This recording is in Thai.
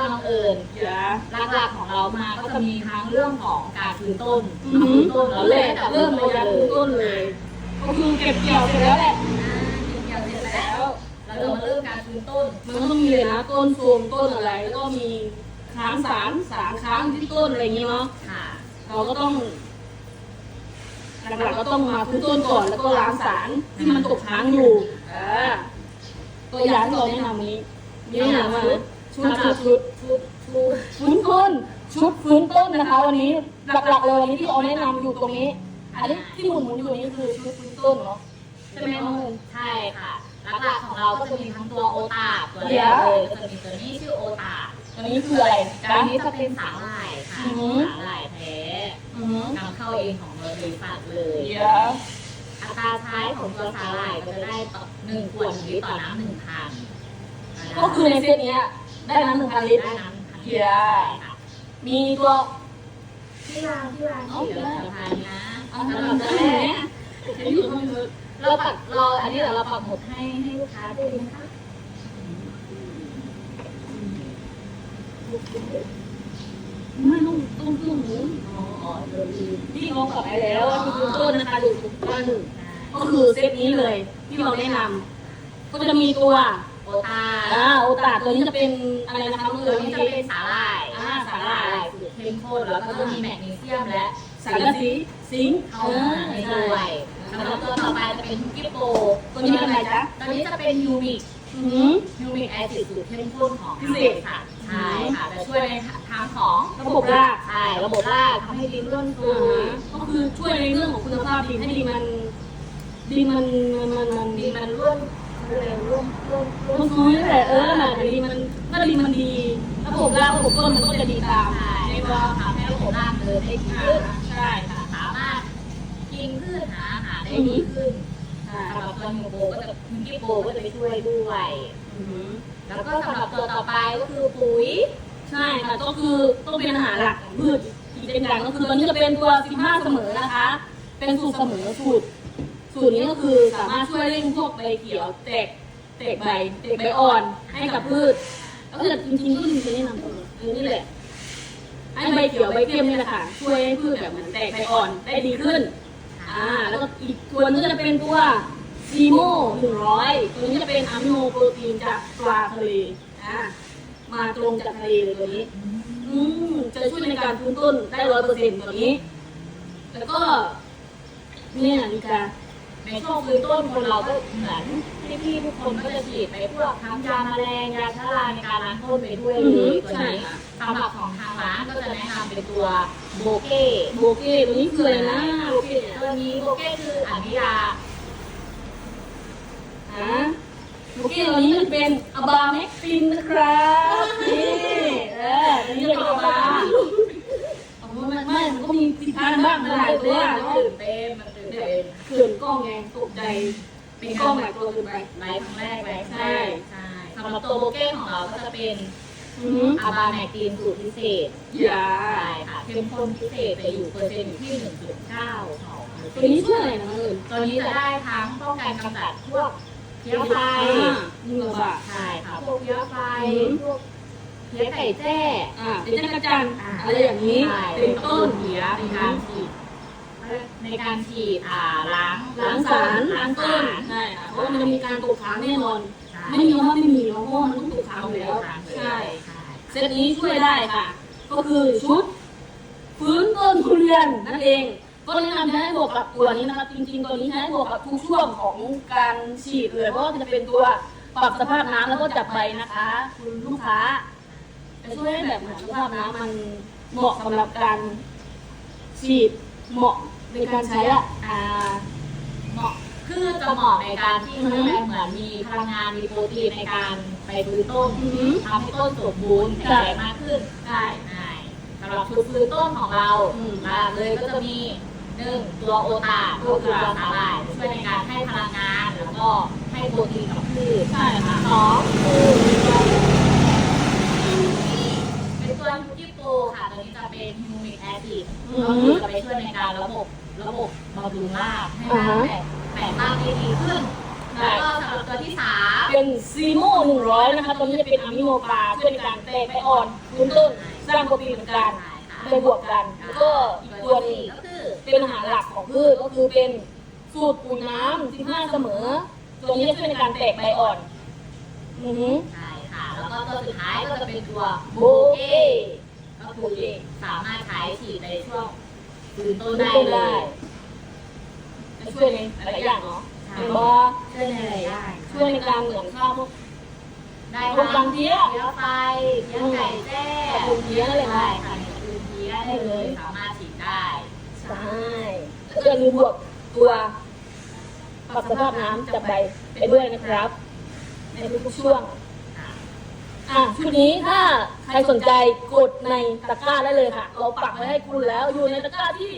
ค่ะน้องเอิญเดี๋ยวหลักๆของเรามาก็จะมีทั้งเรื่องของการฟื้นต้นอือหือฟื้นต้นเราเราเลเลยยเริ่มเลยนะคือต้นเลย ก็คือเก็บเกี่ยวเสร็จแล้วแหละเกี่ยวเสร็จแล้ว เราจะมาเริ่มการฟื้นต้น มันก็ต้องมีเลยนะต้นโฟมต้นอะไรแล้วก็มีค้างสารสารค้างที่ต้นอะไรอย่างงี้เนาะค่ะเราก็ต้องหลักๆก็ต้องมาพื้นต้นก่อนแล้วก็ล้างสารที่มันตกค้างอยู่อ่าตัวอย่างที่เราแนะนำวันนี้นี่แนะนำมา ชุดชุดชุดชุดชุดฟื้นต้นชุดฟื้นต้นนะคะ วันนี้หลักๆเลยวันนี้ที่เอาแนะนำอยู่ตรงนี้ อันนี้ที่หมุนหมุนๆอยู่นี้คือชุดฟื้นต้นเนาะใช่ไหมน้องเอิญ ใช่ค่ะหลักๆของเราก็จะมีทั้งตัวโอตาตัวเดี๋แรยวกเลยก็จะมีตัวนี้ชื่อโอตาอันนี้คืออะไรตัจ๊ะ วนี้จะเป็นสาหร่ายค่ะอือหือ สาหร่ายแท้อือหือนำเข้าเองของบริษัทเลย เดี๋ยวอัตราใช้ของตัวสาหร่ายก็จะได้ต่อหนึ่งขวดลิตรต่อน้ำหนึ่งพันก็คือในเซตเนี้ย ได้น้ำหนึ่งพันลิตรได้น้ำพันเดี๋ยวมีตัวที่วางที่วางเอาที่ได้เหลือพันนะเอาสำหน้ำรับจะตัวได้แรเนี่ยกอยู่ข้างบนเราปักเราอันนี้เดี๋ยวเราปักหมุดให้ให้ลูกค้าดูนะคะไม่ต้องต้องเครื่องหมุนอ๋อเดี๋ยวลืมที่เขากลับไปแล้วว่าคือต้นนะคะอยู่ทุกต้นก็คือเซตนี้เลยที่เราแนะนำก็จะมีตัวโอ ตาอ่าโอตาตัวนี้จะเป็นอะไรนะคะเมื่อตัวกี้นี้จะเป็นสาหร่ายอ่าสาหร่ายสูตรเข้มข้นแล้วก็จะมีแมกนีเซียมและสังกะสีซิงค์เข้ามาในด้วยสำหรับตัวต่อไปจะเป็นคุกกี้โปตัวนี้เป็นอะไรจ๊ะตัวนี้จะเป็นยูมิกอือหือยูมิกแอซิดสูตรเข้มข้นของพิเศษค่ะใช่ค่ะจะช่วยในทางของระบบรากใช่ระบบรากทำให้ดินร่วนซุอ่ายก็คือช่วยในเรื่องของคุณภาพดินให้ดินมันดินมันมันมันมันดินมันร่วน เร็วร่วนร่วนร่วมันนฟื้นแหละเออน่ะแต่ดินมันถ้าดินมันดีระบบรากระบบต้นมันก็จะดีตามใช่ในว่าทำให้ระบบรากเดินได้ดีขึ้นใช่ค่ะสามารถกินพืชหาอาหารได้ดีขึ้นใช่สำหรับตัวยูโปก็จะยูกิโปก็จะไปช่วยด้วยอือหือแล้วก็สำหรับตัวต่อไปก็คือปุ๋ย ใช่ค่ะก็คือต้องเป็นอาหารหลักของพืชอีกอย่างก็คือตอนนี้จะเป็นตัว15เสมอนะคะ เป็นสูตรเสมอสูตร สูตรนี้ก็คือสามารถช่วยเร่งพวกใบเขียวแตกแตกใบแตกใบอ่อนให้กับพืชก็คือจริงๆก็จริงๆแนะนำตัวเออนี่แหละให้ใบเขียวใบเข้มนี่แหละค่ะช่วยให้พืชแบบเหมือนแตกใบอ่อนได้ดีขึ้นอ่าแล้วก็อีกตัวนึงจะเป็นตัวซีโม่หนึ่งร้อยตัวนี้จะเป็นอะมิโนโปรตีนจากปลาทะเลอ่ามาตรงจากทะเลเลยตัวนี้ อืมจะช่วยในการฟื้นต้นได้ร้อยเปอร์เซ็นต์ตัวนี้ แล้วก็เนี่ยนิกา ในช่วงฟื้นต้นคนเราก็เหมือนพี่ๆทุกคนก็จะฉีดไปพวกทั้งยาแมลงยาชะลาในการล้างต้นไปด้วยอือเลหือยตัวใช่นี้ค่ะสำหรับของทางร้านก็จะแนะนำเป็นตัวโบเก้โบเก้ตัวนี้คืออะไรนะโบเก้เนี่ยตัวนี้โบเก้คืออนุญาฮะโบเก้ตัวนี้มันเป็นอบาเมกตินนะครับนี่เออตัวนี้จะเป็นอบาเอาไม่ไม่มันก็มีผิดพลาดบ้างหลายตัวมันตื่นเต้นมัน ตื่นเต้นเขื่อนกล้องไงตกใจเป็นกล้องหลายตัวเกินไปไลฟ์ครั้งแรกไลฟ์ใช่ใช่สำหรับตัวโบเก้ของเราก็จะเป็นอือหืออาบาแมกตีนสูตรพิเศษอย่าใช่ค่ะเข้มข้นพิเศษจะอยู่เปอร์เซ็นต์อยู่ที่1.9ของตัวนี้ช่วยอะไรนะเอิญตัวนี้จะได้ทั้งป้องกันกำจัดพวกเพี้ยไฟอ่ายิ่งระบาดใช่ค่ะพวกเพี้ยไฟอืมพวกเพี้ยไก่แจ้อ่าเป็นจักรจันทร์อะไรอย่างนี้ใช่เป็นต้นเพี้ยในการฉีด ในการฉีดอ่าล้างล้างสารล้าล้างงต้ต้นนใช่ค่ะเพราะว่ามันจะมีการตกค้างแน่นอนใช่ไม่มีคำว่าไม่มีเพราะว่ามันต้องตกค้างอยู่แล้วใช่ใช่เซตนี้ช่วยได้ค่ะ ก็คือชุดฟื้นต้นทุเรียนนั่นเองก็แนะนำให้บวกกับตัวนี้นะครับจริงๆตัวนี้ให้บวกกับทุกช่วงของการฉีดเลยเพราะว่าจะเป็นตัวปรับสภาพน้ำแล้วก็จับใบนะคะ คุณลูกค้าจะช่วยให้แบบเหมือนสภาพน้ำมันเหมาะสำหรับการฉีด เหมาะในการใช้อะอ่าเหมาะคือจะเหมาะในการที่อือฮึจะเหมือนมีพลังงานมีโปรตีนในการไปฟื้นต้นอือฮึทำให้ต้นสมบูรณ์แข็งแรงมากขึ้นใช่ได้สำหรับชุดฟื้นต้นของเราอืมหลักเลยก็จะมีหนึ่งตัวโอตาก็คือตัวสาหร่ายช่วยในการให้พลังงานแล้วก็ให้โปรตีนกับพืช ใช่ค่ะสองคือเป็นตัวยูกิโปค่ะตัวนี้จะ เป็นฮิวมิกแอซิดอืก็มคือจะไปช่วยในการระบบระบบบำรุงรากให้รากแตกแตกรากได้ดีขึ้นคแล้วก็สำหรับตัวที่สามเป็นซีโม่หนึ่งร้อยนะคะตัวนี้จะเป็นอะมิโนปลาช่วยในการแตกใบอ่อนคุณต้นสร้างโปรตีนเหมือนกันไปบวกกันแล้วก็อีกตัวหนึงก็คือเป็นอาหารหลักของพืชก็คือเป็นสูตรปุ๋ยน้ำ15เสมอตัวนี้จะช่วยในการแตกใบอ่อนอือหือใช่ค่ะ แล้วก็ตัวสุดท้ายก็จะเป็นตัวโบโบเอเก้ก็ คือสามารถใช้ฉีดในช่วงยืนต้นได้ต้นเลได้ยจะช่วยในหลายๆอย่างเนาะใช่เป็นว่าช่วยในอะไรได้ช่วยในการเหมือนข้าวพวกได้พวกบางเพี้ยเพี้ยไฟเพี้ยไก่แจ้กระปุกเพี้ยนั่นแหละใช่ค่ะในกระปุกเพี้ยได้เลยสามารถฉีดได้ใช่แล้วอย่าลืมบวกตัวปรับสภาพน้ำจากใบไปด้วยนะครับ ในทุกๆช่วงค่ะ อะชุดนี้ถ้าใครสนใจกดในตะกร้าได้เลยค่ะ เราปักไว้ให้คุณแล้วอยู่ในตะกร้าที่